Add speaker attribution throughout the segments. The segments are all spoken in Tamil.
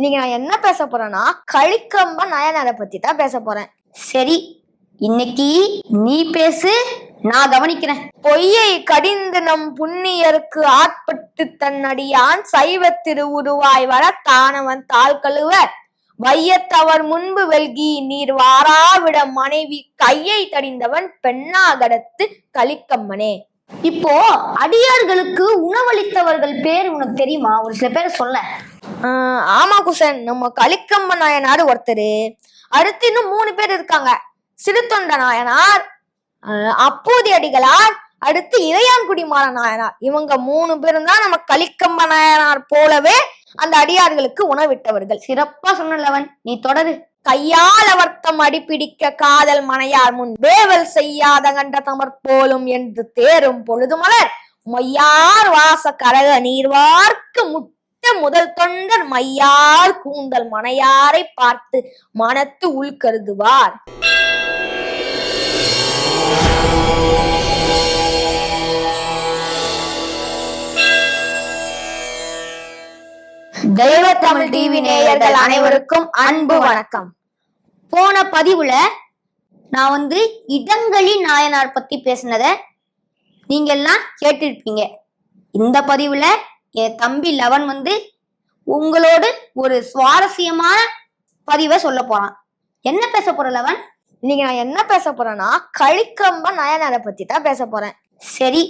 Speaker 1: இன்னைக்கு நான் என்ன பேச போறேன்னா கழிக்கம்ப நயனாரை பத்தி தான் பேச போறேன்.
Speaker 2: சரி இன்னைக்கு நீ பேசு நான் கவனிக்கிறேன்.
Speaker 1: பொய்யை கடிந்து நம் புண்ணியருக்கு ஆட்பட்டு தன்னடியான் சைவ திருவுருவாய் வர தானவன் தாள் கழுவ வையத்தவர் முன்பு வெல்கி நீர் வாராவிட மனைவி கையை தடிந்தவன் பெண்ணாகடத்து கலிக்கம்மனே.
Speaker 2: இப்போ அடியார்களுக்கு உணவளித்தவர்கள் பேர் உனக்கு தெரியுமா? ஒரு சில பேரை சொல்ல
Speaker 1: ஆமா குசன். நம்ம கலிக்கம்ம நாயனார் ஒருத்தர். அடுத்து இன்னும் மூணு பேர் இருக்காங்க. சிறுத்தொண்ட நாயனார் அப்போதி அடிகளார் அடுத்து இளையான்குடி மாற நாயனார். இவங்க மூணு பேரும் தான் நம்ம கலிக்கம்ப நாயனார் போலவே அந்த அடியார்களுக்கு உணவிட்டவர்கள்.
Speaker 2: சிறப்பா சொன்னலவன் நீ தொடரு.
Speaker 1: கையால் அவர்த்தம் அடிப்பிடிக்க காதல் மனையார் முன் வேவல் செய்யாத கண்ட தமர் போலும் என்று தேரும் பொழுது மலர் மொய்யார் வாச கரக நீர்வார்க்கு முட்டு முதல் தொண்டர் மையார் கூந்தல் மனையாரை பார்த்து மனத்து உள்கருதுவார் தெய்வ தமிழ் டிவி நேயர்கள் அனைவருக்கும் அன்பு வணக்கம்.
Speaker 2: போன பதிவுல நான் வந்து இடங்களி நாயனார் பத்தி பேசினத நீங்க எல்லாம் கேட்டிருப்பீங்க. இந்த பதிவுல என் தம்பி லவன் வந்து உங்களோடு ஒரு சுவாரஸ்யமான பதிவை சொல்ல போறான். என்ன பேச போற லவன்?
Speaker 1: இன்னைக்கு நான் என்ன பேச போறேன்னா கழிக்கம்ப நயனாரை பத்தி தான் பேச போறேன்.
Speaker 2: சரி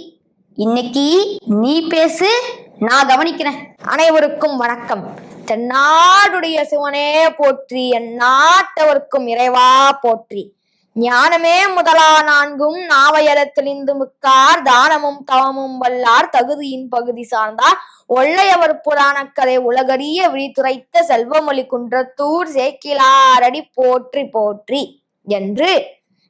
Speaker 2: இன்னைக்கு நீ பேசு நான் கவனிக்கிறேன்.
Speaker 1: அனைவருக்கும் வணக்கம். தென்னாடுடைய சிவனே போற்றி என் நாட்டவர்க்கும் இறைவா போற்றி. ஞானமே முதலா நான்கும் நாவையர மிக்கார் தானமும் தவமும் வல்லார் தகுதியின் பகுதி சார்ந்தார். ஒள்ளையவர் புராணக் கதை உலகறிய விழித்துரைத்த செல்வமொழி குன்றத்தூர் சேக்கிலாரடி போற்றி போற்றி என்று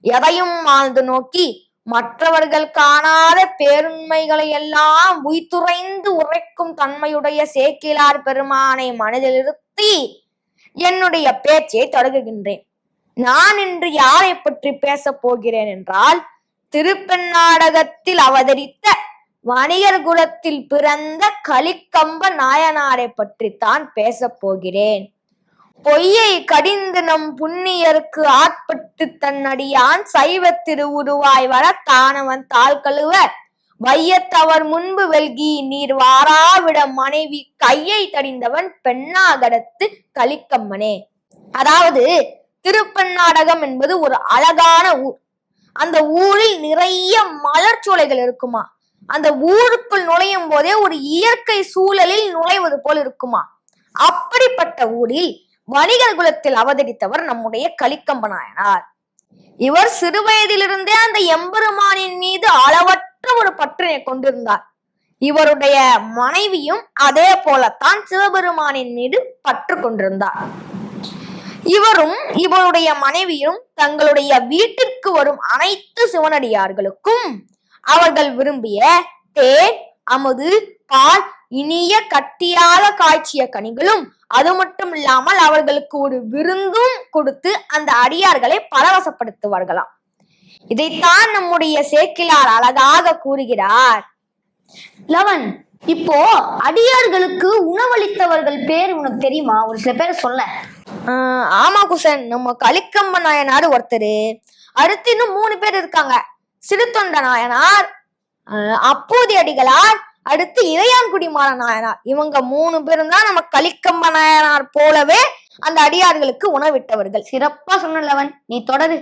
Speaker 1: எதையும் ஆழ்ந்து நோக்கி மற்றவர்கள் காணாத பேருண்மைகளை எல்லாம் உய்துரைந்து உரைக்கும் தன்மையுடைய சேக்கிலார் பெருமானை மனதிலிருத்தி என்னுடைய பேச்சை தொடங்குகின்றேன். நான் இன்று யாரை பற்றி பேசப் போகிறேன் என்றால் திருப்பெண்ணாடகத்தில் அவதரித்த வணிகர் குலத்தில் பிறந்த கலிக்கம்ப நாயனாரை பற்றித்தான் பேசப் போகிறேன். பொய்யை கடிந்து நம் புண்ணியருக்கு ஆட்பட்டு தன்னடியான் சைவ திருவுருவாய் வர தானவன் தாள் கழுவ வையத்தவர் முன்பு வெல்கி நீர் வாராவிட மனைவி கையை தடிந்தவன் பெண்ணாகடத்து கலிக்கம்மனே அதாவது திருப்பன்னாடகம் என்பது ஒரு அழகான ஊர். அந்த ஊரில் நிறைய மலர்ச்சோலைகள் இருக்குமா? அந்த ஊருக்குள் நுழையும் போதே ஒரு இயற்கை சூழலில் நுழைவது போல் இருக்குமா? அப்படிப்பட்ட ஊரில் வணிகர் குலத்தில் அவதரித்தவர் நம்முடைய கலிக்கம்ப நாயனார். இவர் சிறுவயதிலிருந்தே அந்த எம்பெருமானின் மீது அளவற்ற ஒரு பற்றினை கொண்டிருந்தார். இவருடைய மனைவியும் அதே போலத்தான் சிவபெருமானின் மீது பற்று கொண்டிருந்தார். இவரும் இவருடைய மனைவியும் தங்களுடைய வீட்டிற்கு வரும் அனைத்து சிவனடியார்களுக்கும் அவர்கள் விரும்பிய தேன் அமுது பால் இனிய கட்டியாக காய்ச்சிய கனிகளும் அது மட்டும் இல்லாமல் அவர்களுக்கு ஒரு விருந்தும் கொடுத்து அந்த அடியார்களை பரவசப்படுத்துவார்களாம். இதைத்தான் நம்முடைய சேக்கிலார் அழகாக கூறுகிறார்.
Speaker 2: லவன் இப்போ அடியார்களுக்கு உணவளித்தவர்கள் பேர் உனக்கு தெரியுமா? ஒரு சில பேரை சொல்ல.
Speaker 1: ஆமா குசன். நம்ம கலிக்கம்ப நாயனார் ஒருத்தர். அடுத்து இன்னும் மூணு பேர் இருக்காங்க. சிறுத்தொண்ட நாயனார் அப்பூதி அடிகளார் அடுத்து இளையான்குடி மாற நாயனார். இவங்க மூணு பேரும் தான் நம்ம கலிக்கம்ப நாயனார் போலவே அந்த அடியார்களுக்கு உணவிட்டவர்கள்.
Speaker 2: சிறப்பா சொன்ன லவன் நீ தொடரு.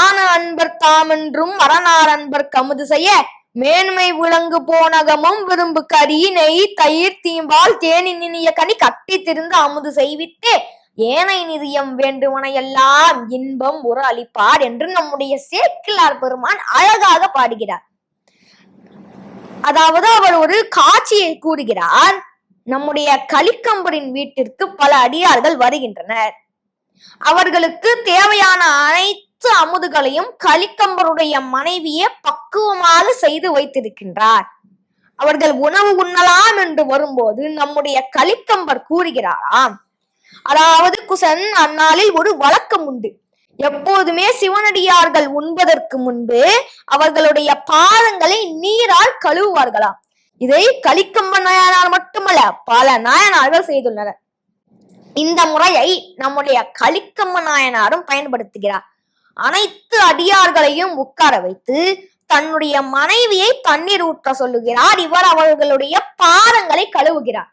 Speaker 1: ஆன அன்பர் தாமென்றும் அரணார் அன்பர் கமுது செய்ய மேன்மை விளங்கு போனகமும் விரும்பு கறி நெய் தயிர் தீம்பால் தேனின் இனிய கனி கட்டி திருந்து அமுது செய்வித்தே ஏனை நிதியம் வேண்டுமன எல்லாம் இன்பம் உற அளிப்பார் என்று நம்முடைய சேக்கிலார் பெருமான் அழகாக பாடுகிறார். அதாவது அவர் ஒரு காட்சியை கூறுகிறார். நம்முடைய கலிக்கம்பரின் வீட்டிற்கு பல அடியார்கள் வருகின்றனர். அவர்களுக்கு தேவையான அனைத்து அமுதுகளையும் கலிக்கம்பருடைய மனைவியே பக்குவமாக செய்து வைத்திருக்கின்றார். அவர்கள் உணவு உண்ணலாம் என்று வரும்போது நம்முடைய கலிக்கம்பர் கூறுகிறாராம் அதாவது குசன் அந்நாளில் ஒரு வழக்கம் உண்டு. எப்போதுமே சிவனடியார்கள் உண்பதற்கு முன்பு அவர்களுடைய பாதங்களை நீரால் கழுவுவார்களாம். இதை கலிக்கம்ப நாயனார் மட்டுமல்ல பல நாயனார்கள் செய்துள்ளனர். இந்த முறையை நம்முடைய கலிக்கம்ம நாயனாரும் பயன்படுத்துகிறார். அனைத்து அடியார்களையும் உட்கார வைத்து தன்னுடைய மனைவியை தண்ணீர் ஊற்ற சொல்லுகிறார். இவர் அவர்களுடைய பாதங்களை கழுவுகிறார்.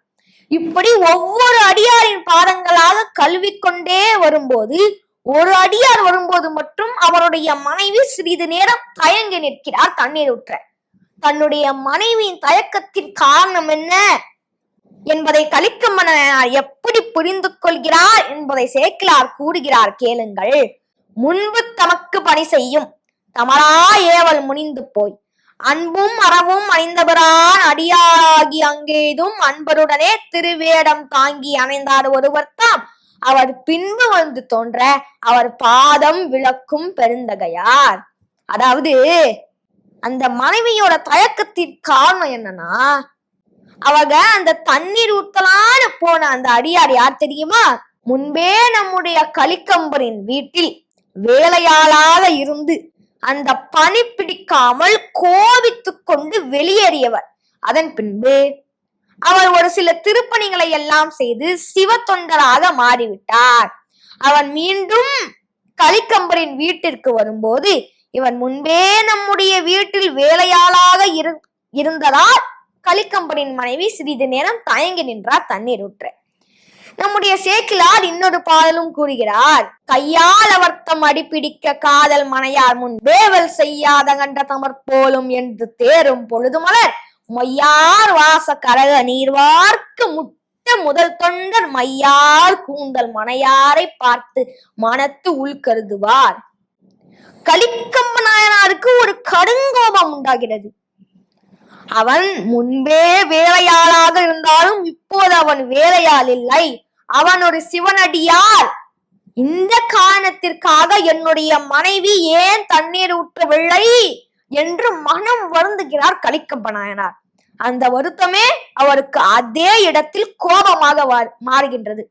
Speaker 1: இப்படி ஒவ்வொரு அடியாரின் பாதங்களாக கழுவிக்கொண்டே வரும்போது ஒரு அடியார் வரும்போது மட்டும் அவருடைய மனைவி சிறிது நேரம் தயங்கி நிற்கிறார் தண்ணீர் ஊற்ற தன்னுடைய மனைவியின் தயக்கத்தின் காரணம் என்ன என்பதை கலிக்கம்மனார் எப்படி புரிந்து கொள்கிறார் என்பதை சேக்கிலார் கூறுகிறார் கேளுங்கள். முன்பு தமக்கு பணி செய்யும் தமரா ஏவல் முனிந்து போய். அன்பும் அறவும் அணிந்தவரான் அடியாராகி அங்கேதும் அன்பருடனே திருவேடம் தாங்கி அமைந்தார் ஒருவர் தாம். அவர் பின்பு வந்து தோன்ற அவர் பாதம் விளக்கும் பெருந்தகையார். அதாவது அந்த மனைவியோட தயக்கத்தின் காரணம் என்னன்னா அவங்க அந்த தண்ணீர் ஊத்தலான்னு போன அந்த அடியார் யார் தெரியுமா? முன்பே நம்முடைய கலிக்கம்பரின் வீட்டில் வேலையாளாக இருந்து அந்த பனி பிடிக்காமல் கோபித்துக் கொண்டு வெளியேறியவர். அதன் பின்பு அவர் ஒரு சில திருப்பணிகளை எல்லாம் செய்து சிவ தொண்டராக மாறிவிட்டார். அவன் மீண்டும் கலிக்கம்பரின் வீட்டிற்கு வரும்போது இவன் முன்பே நம்முடைய வீட்டில் வேலையாளாக இரு இருந்ததால் கலிக்கம்பரின் மனைவி சிறிது நேரம் தயங்கி நின்றார் தண்ணீர் ஊற்ற நம்முடைய சேக்கிலார் இன்னொரு பாடலும் கூறுகிறார் கையால் அவர்த்தம் அடிப்பிடிக்க காதல் மனையார் முன் வேவல் செய்யாத கண்ட தமர் போலும் என்று தேரும் பொழுது மலர். மையார் வாச கரக நீர்வார்க்கு முட்ட முதல் தொண்டர் மையார் கூந்தல் மனையாரை பார்த்து மனத்து உள்கருதுவார் கலிக்கம்ப நாயனாருக்கு ஒரு கடுங்கோபம் உண்டாகிறது. அவன் முன்பே வேலையாளாக இருந்தாலும் இப்போது அவன் வேலையாள் இல்லை. அவன் ஒரு சிவனடியார் இந்த காரணத்திற்காக என்னுடைய மனைவி ஏன் தண்ணீர் ஊற்றவில்லை என்று மனம் வருந்துகிறார் கலிக்கப்பனாயனார் அந்த வருத்தமே அவருக்கு அதே இடத்தில் கோபமாக வா- மாறுகின்றது.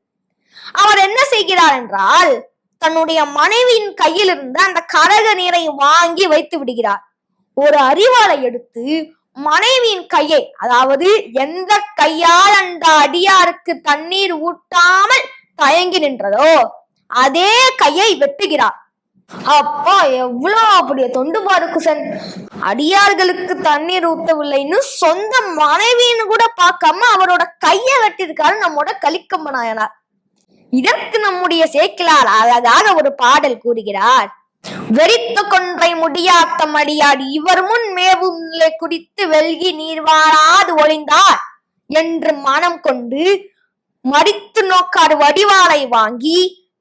Speaker 1: அவர் என்ன செய்கிறார் என்றால் தன்னுடைய மனைவியின் கையில் இருந்த அந்த கரக நீரை வாங்கி வைத்து விடுகிறார். ஒரு அறிவாளை எடுத்து மனைவியின் கையை அதாவது எந்த கையால் அந்த அடியாருக்கு தண்ணீர் ஊட்டாமல் தயங்கி நின்றதோ அதே கையை வெட்டுகிறார். அப்பா எவ்வளோ அப்படியே தொண்டு பாரு குசன். அடியார்களுக்கு தண்ணீர் ஊத்தவில்லைன்னு சொந்த மனைவின்னு கூட பார்க்காம அவரோட கையை வெட்டியிருக்காரு நம்மோட கலிக்கம்ப நாயனார் இதற்கு நம்முடைய சேக்கிலார் அழகாக ஒரு பாடல் கூறுகிறார். வெறித்து கொன்றை முடியாத்த அடியார். இவர் முன் மேவும் நிலை குடித்து வெல்கி நீர் வாராது ஒளிந்தார். என்று மனம் கொண்டு மடித்து நோக்கார் வடிவாளை வாங்கி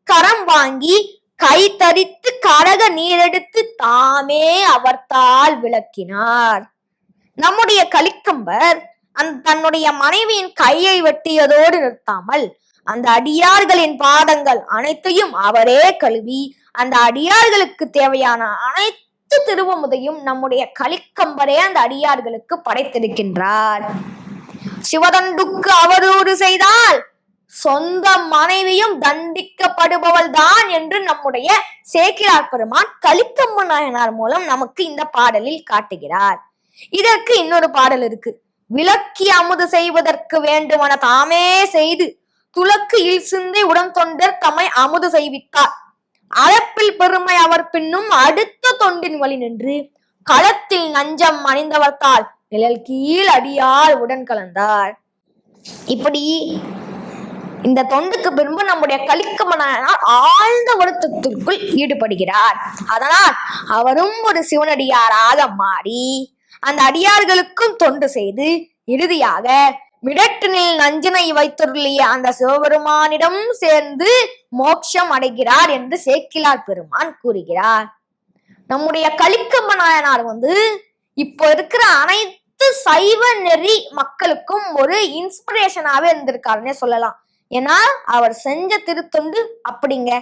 Speaker 1: கரம் வாங்கி கை தரித்து கரக நீரெடுத்து தாமே அவர்த்தால் விளக்கினார். நம்முடைய கலிக்கம்பர் அந்த தன்னுடைய மனைவியின் கையை வெட்டியதோடு நிறுத்தாமல் அந்த அடியார்களின் பாதங்கள் அனைத்தையும் அவரே கழுவி அந்த அடியார்களுக்கு தேவையான அனைத்து திருவமுதையும் நம்முடைய கலிக்கம்பரே அந்த அடியார்களுக்கு படைத்திருக்கின்றார். சிவதண்டுக்கு அவதூறு செய்தால் சொந்த மனைவியும் தண்டிக்கப்படுபவள் தான் என்று நம்முடைய சேக்கிரார் பெருமான் கலிக்கம்ம நாயனார் மூலம் நமக்கு இந்த பாடலில் காட்டுகிறார். இதற்கு இன்னொரு பாடல் இருக்கு. விளக்கி அமுது செய்வதற்கு வேண்டுமென தாமே செய்து துலக்கு இல் சிந்தை உடன் தொண்டர் தம்மை அமுது செய்வித்தார். அறப்பில் பெருமை அவர் பின்னும் அடுத்த தொண்டின் வழி நின்று களத்தில் நஞ்சம் அணிந்தவர்த்தால் நிழல் கீழ் அடியால் உடன் கலந்தார். இப்படி இந்த தொண்டுக்கு பின்பு நம்முடைய கலிக்கமனார் ஆழ்ந்த வருத்தத்திற்குள் ஈடுபடுகிறார். அதனால் அவரும் ஒரு சிவனடியாராக மாறி அந்த அடியார்களுக்கும் தொண்டு செய்து இறுதியாக மிடற்றினில் நஞ்சினை வைத்துள்ளிய அந்த சிவபெருமானிடம் சேர்ந்து மோட்சம் அடைகிறார் என்று சேக்கிலார் பெருமான் கூறுகிறார். நம்முடைய கலிக்கம்ம நாயனார் வந்து இப்போ இருக்கிற அனைத்து சைவ நெறி மக்களுக்கும் ஒரு இன்ஸ்பிரேஷனாவே இருந்திருக்காருன்னே சொல்லலாம். ஏன்னா அவர் செஞ்ச திருத்தொண்டு அப்படிங்க.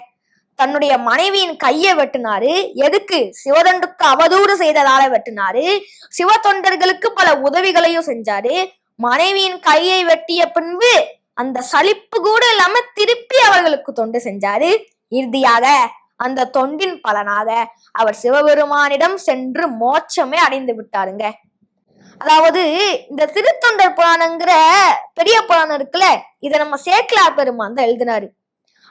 Speaker 1: தன்னுடைய மனைவியின் கையை வெட்டினாரு எதுக்கு? சிவதண்டுக்கு அவதூறு செய்ததால வெட்டினாரு. சிவ தொண்டர்களுக்கு பல உதவிகளையும் செஞ்சாரு. மனைவியின் கையை வெட்டிய பின்பு அந்த சலிப்பு கூட இல்லாம திருப்பி அவர்களுக்கு தொண்டு செஞ்சாரு. இறுதியாக அந்த தொண்டின் பலனாக அவர் சிவபெருமானிடம் சென்று மோட்சமே அடைந்து விட்டாருங்க. அதாவது இந்த திருத்தொண்டர் புராணங்கிற பெரிய புராணம் இருக்குல்ல இதை நம்ம சேக்கிலார் பெருமான் தான் எழுதினாரு.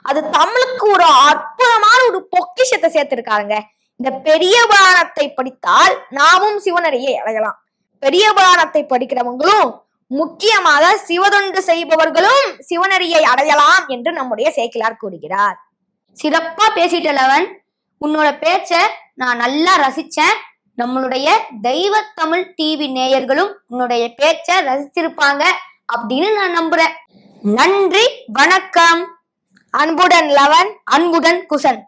Speaker 1: அது தமிழுக்கு ஒரு அற்புதமான ஒரு பொக்கிஷத்தை சேர்த்திருக்காருங்க. இந்த பெரிய புராணத்தை படித்தால் நாமும் சிவனடியை அடையலாம். பெரிய புராணத்தை படிக்கிறவங்களும் முக்கியமாக சிவதொண்டு செய்பவர்களும் சிவனடியை அடையலாம் என்று நம்முடைய சேக்கிலார் கூறுகிறார்.
Speaker 2: சிறப்பா பேசிட்ட லவன் உன்னோட பேச்ச நான் நல்லா ரசிச்சேன். நம்மளுடைய தெய்வ தமிழ் டிவி நேயர்களும் உன்னுடைய பேச்ச ரசிச்சிருப்பாங்க அப்படின்னு நான் நம்புறேன். நன்றி வணக்கம்.
Speaker 1: அன்புடன் லவன்
Speaker 2: அன்புடன் குசன்.